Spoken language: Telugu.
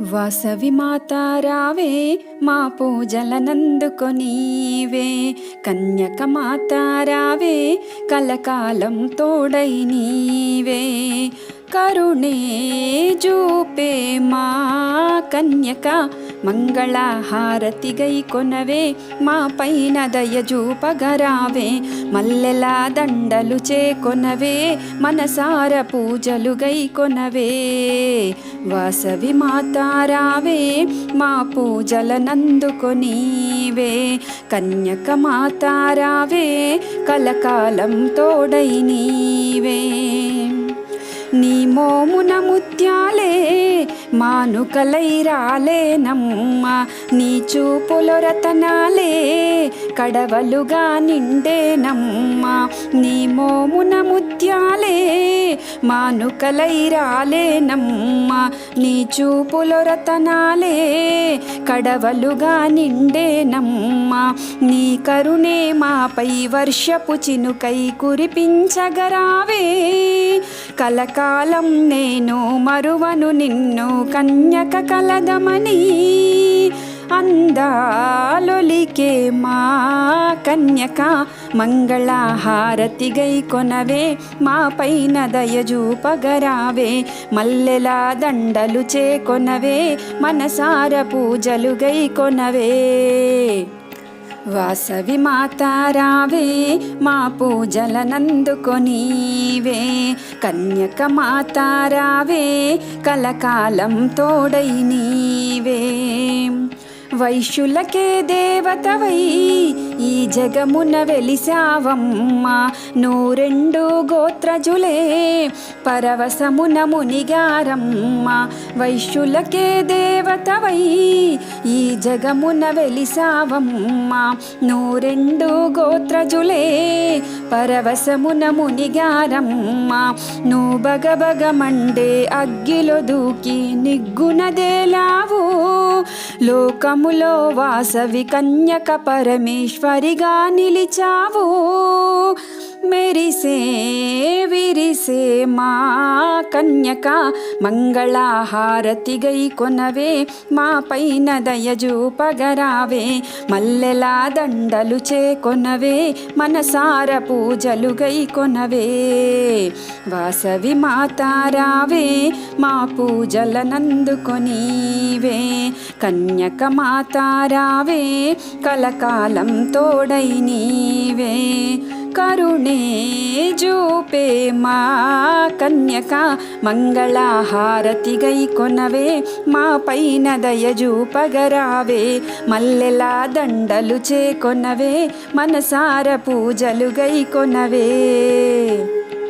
వాసవి మాతారావే మా పూజలనందుకొనీవే కన్యక మాతారావే కలకాలం తోడై నీవే. కరుణే జూపే మా కన్యక మంగళహారతిగై కొనవే మా పైన దయజూపగరావే మల్లెలా దండలు చేకొనవే మనసార పూజలుగై కొనవే. వాసవి మాతారావే మా పూజల నందుకొనివే కన్యక మాతారావే కలకాలం తోడై నీవే. నీ మోమున ముత్యాలే మానుకలై రాలేనమ్మ నీ చూపుల రతనాలే కడవలుగా నిండేనమ్మ. నీ మోమున ముత్యాలే మానుకలై రాలేనమ్మ నీ చూపుల రతనాలే కడవలుగా నిండేనమ్మ నీ కరుణే మాపై వర్షపు చినుకై కురిపించగరావే. కలకాలం నేను మరువను నిన్ను కన్యక కలదమని అందాలొలికే మా కన్యక మంగళహారతిగై కొనవే మాపైన దయజూపగరావే మల్లెలా దండలు చేకొనవే మనసార పూజలుగై కొనవే. వాసవి మాతారావే మా పూజలనందుకొనీవే కన్యక మాతారావే కలకాలం తోడై నీవే. వైశ్యులకే దేవతవై ఈ జగమున వెలిసావమ్మా నూరెండు గోత్రజులే పరవశమున మునిగారమ్మ. వైశ్యులకే దేవతవై ఈ జగమున వెలిసావమ్మా నూరెండు గోత్రజులే పరవశమున మునిగారమ్మ. నువ్వు బగబగమండే అగ్గిలో దూకి నిగ్గునదేలావు లోకములో వాసవి కన్యక పరమేశ్వరిగా నిలిచావు. మెరిసే విరిసే మా కన్యక మంగళహారతిగై కొనవే మా పైన దయజూపగరావే మల్లెలా దండలు చేకొనవే మనసార పూజలుగై కొనవే. వాసవి మాతారావే మా పూజలనందుకొనీవే కన్యక మాతారావే కలకాలం తోడై నీవే. కరుణే జూపే మా కన్యక మంగళహారతిగై కొనవే మా పైన దయజూపగరావే మల్లెలా దండలు చేకొనవే మనసార పూజలుగై కొనవే